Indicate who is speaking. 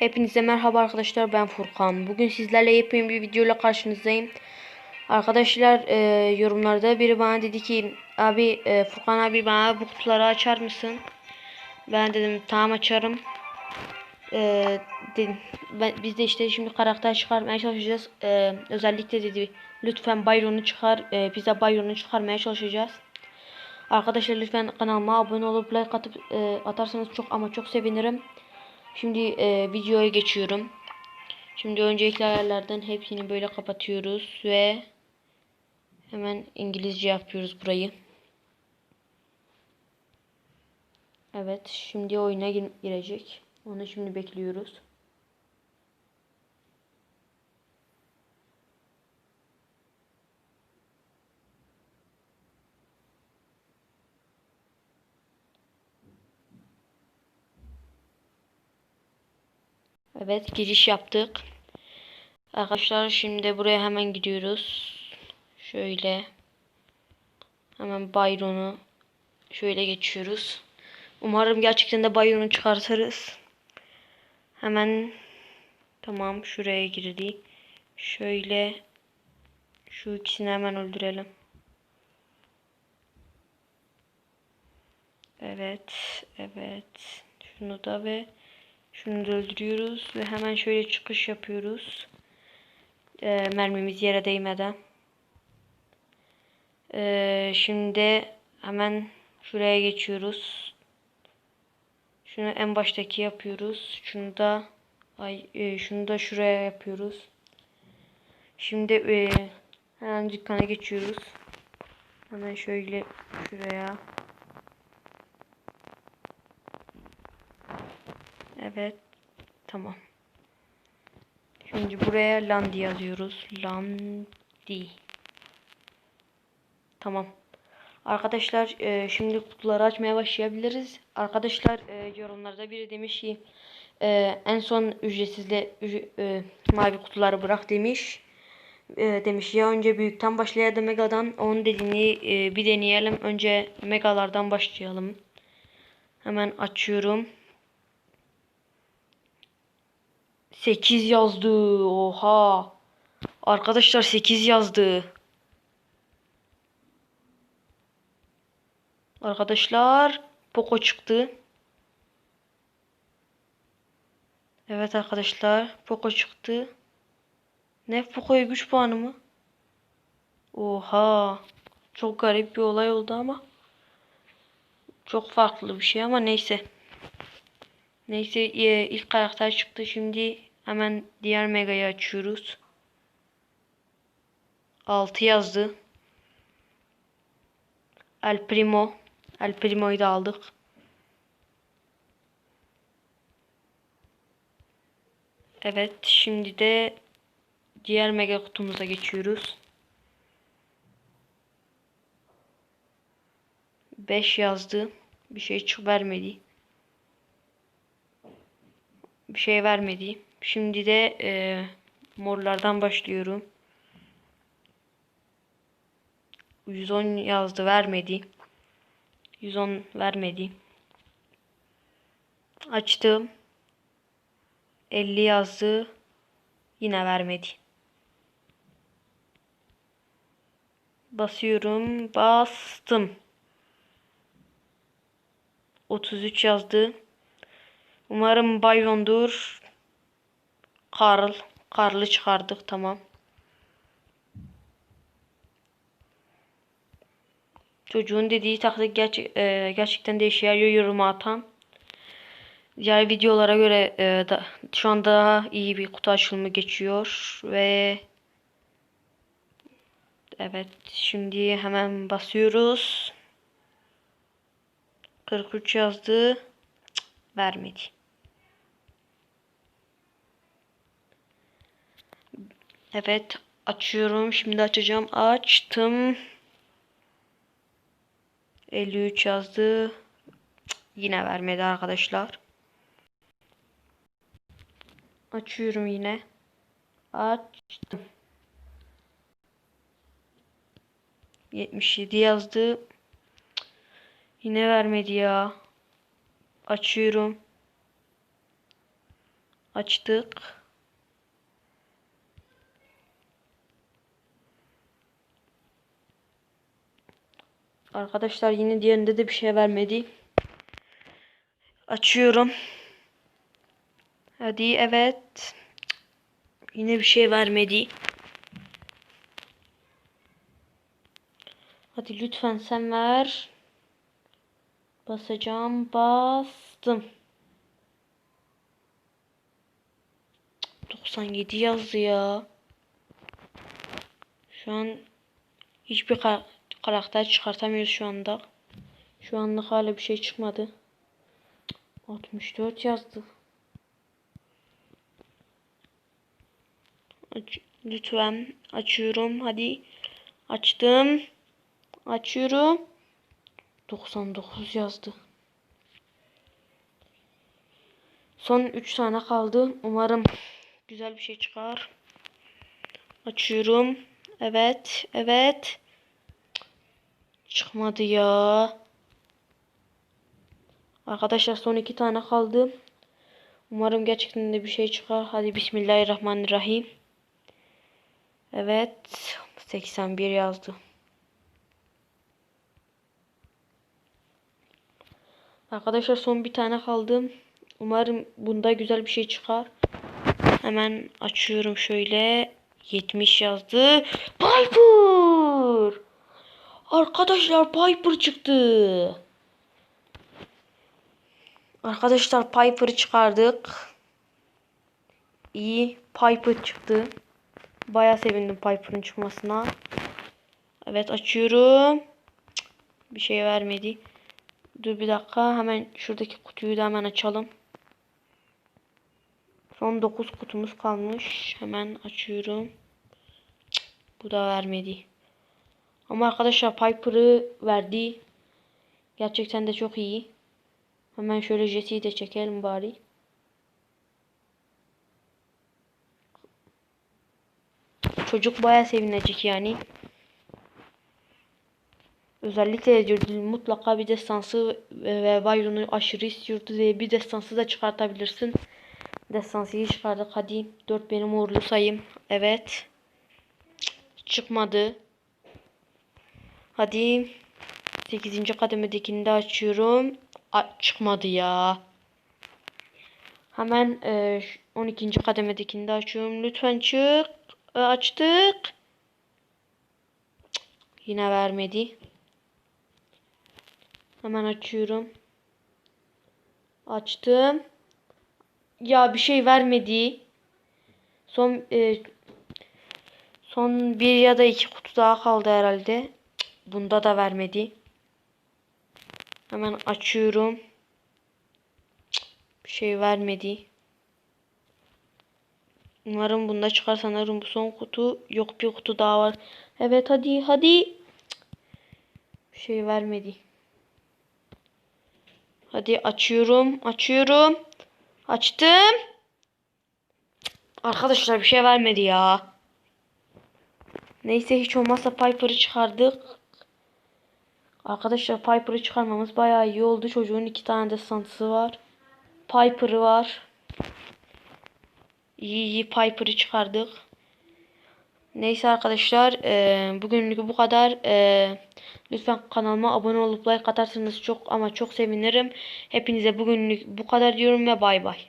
Speaker 1: Hepinize merhaba arkadaşlar ben Furkan. Bugün sizlerle yepyeni bir videoyla karşınızdayım. Arkadaşlar e, yorumlarda biri bana dedi ki abi e, Furkan abi bana bu kutuları açar mısın? Ben dedim tamam açarım. E, dedim, ben, biz de işte şimdi karakter çıkarmaya çalışacağız. E, özellikle dedi lütfen Byron'u çıkar. E, biz de Byron'u çıkarmaya çalışacağız. Arkadaşlar lütfen kanalıma abone olup like atıp e, atarsanız çok ama çok sevinirim. Şimdi e, videoya geçiyorum. Şimdi öncelikle ayarlardan hepsini böyle kapatıyoruz ve hemen İngilizce yapıyoruz burayı. Evet, şimdi oyuna gir- girecek. Onu şimdi bekliyoruz. Evet, giriş yaptık. Arkadaşlar şimdi buraya hemen gidiyoruz. Şöyle hemen Byron'u şöyle geçiyoruz. Umarım gerçekten de Byron'u çıkartırız. Hemen tamam şuraya girdi. Şöyle şu ikisini hemen öldürelim. Evet, evet. Şunu da ve şunu da öldürüyoruz ve hemen şöyle çıkış yapıyoruz. Ee, mermimiz yere değmeden. Ee, şimdi hemen şuraya geçiyoruz. Şunu en baştaki yapıyoruz. Şunu da ay e, şunu da şuraya yapıyoruz. Şimdi e, hemen dükkana geçiyoruz. Hemen şöyle şuraya. Evet. Tamam. Şimdi buraya Landi yazıyoruz. Landi. Tamam. Arkadaşlar e, şimdi kutuları açmaya başlayabiliriz. Arkadaşlar e, yorumlarda biri demiş ki e, en son ücretsizle üc- e, mavi kutuları bırak demiş. E, demiş ya önce büyükten başlayalım ya da megadan. Onun dediğini e, bir deneyelim. Önce megalardan başlayalım. Hemen açıyorum. 8 yazdı. Oha. Arkadaşlar 8 yazdı. Arkadaşlar Poco çıktı. Evet arkadaşlar Poco çıktı. Ne Poco'ya güç puanı mı? Oha. Çok garip bir olay oldu ama. Çok farklı bir şey ama neyse. Neyse e, ilk karakter çıktı. Şimdi hemen diğer megayı açıyoruz. 6 yazdı. El Primo. El Primo'yu da aldık. Evet şimdi de diğer mega kutumuza geçiyoruz. 5 yazdı. Bir şey çık vermedi. Bir şey vermedi. Şimdi de e, morlardan başlıyorum. 110 yazdı vermedi. 110 vermedi. Açtım. 50 yazdı. Yine vermedi. Basıyorum. Bastım. 33 yazdı. Umarım Byron'dur. Karl. Karl'ı çıkardık. Tamam. Çocuğun dediği taktik gerçek, e, gerçekten de işe yarıyor yoruma atan. Diğer videolara göre e, da, şu an daha iyi bir kutu açılımı geçiyor ve evet şimdi hemen basıyoruz. 43 yazdı. Cık, vermedi. Evet açıyorum. Şimdi açacağım. Açtım. 53 yazdı. Yine vermedi arkadaşlar. Açıyorum yine. Açtım. 77 yazdı. Yine vermedi ya. Açıyorum. Açtık. Arkadaşlar yine diğerinde de bir şey vermedi. Açıyorum. Hadi evet. Yine bir şey vermedi. Hadi lütfen sen ver. Basacağım. Bastım. 97 yazdı ya. Şu an hiçbir karakter çıkartamıyoruz şu anda. Şu anlık hala bir şey çıkmadı. 64 yazdı. Aç- lütfen açıyorum. Hadi. Açtım. Açıyorum. 99 yazdı. Son 3 tane kaldı. Umarım güzel bir şey çıkar. Açıyorum. Evet. Evet. Çıkmadı ya. Arkadaşlar son 2 tane kaldı. Umarım gerçekten de bir şey çıkar. Hadi Bismillahirrahmanirrahim. Evet. 81 yazdı. Arkadaşlar son bir tane kaldı. Umarım bunda güzel bir şey çıkar. Hemen açıyorum şöyle. 70 yazdı. Piper! Arkadaşlar Piper çıktı. Arkadaşlar Piper'ı çıkardık. İyi. Piper çıktı. Baya sevindim Piper'ın çıkmasına. Evet açıyorum. Bir şey vermedi. Dur bir dakika. Hemen şuradaki kutuyu da hemen açalım. Son 9 kutumuz kalmış. Hemen açıyorum. Bu da vermedi. Ama arkadaşlar Piper'ı verdi. Gerçekten de çok iyi. Hemen şöyle Jesse'yi de çekelim bari. Çocuk baya sevinecek yani. Özellikle diyordu mutlaka bir destansı ve Byron'u aşırı istiyordu ve bir destansı da çıkartabilirsin. Destansıyı çıkardık. Hadi 4 benim uğurlu sayım. Evet. Çıkmadı. Hadi 8. kademedekini de açıyorum. A çıkmadı ya. Hemen e, şu 12. kademedekini de açıyorum. Lütfen çık. E, açtık. Cık, Yine vermedi. Hemen açıyorum. Açtım. Ya bir şey vermedi. Son e, son bir ya da iki kutu daha kaldı herhalde. Bunda da vermedi. Hemen açıyorum. Bir şey vermedi. Umarım bunda çıkar sanırım bu son kutu. Yok bir kutu daha var. Evet hadi hadi. Bir şey vermedi. Hadi açıyorum. Açıyorum. Açtım. Arkadaşlar bir şey vermedi ya. Neyse hiç olmazsa Piper'ı çıkardık. Arkadaşlar Piper'ı çıkarmamız bayağı iyi oldu. Çocuğun iki tane de santısı var. Piper'ı var. İyi iyi Piper'ı çıkardık. Neyse arkadaşlar eee, bugünlük bu kadar. Eee, lütfen kanalıma abone olup like atarsanız çok ama çok sevinirim. Hepinize bugünlük bu kadar diyorum ve bay bay.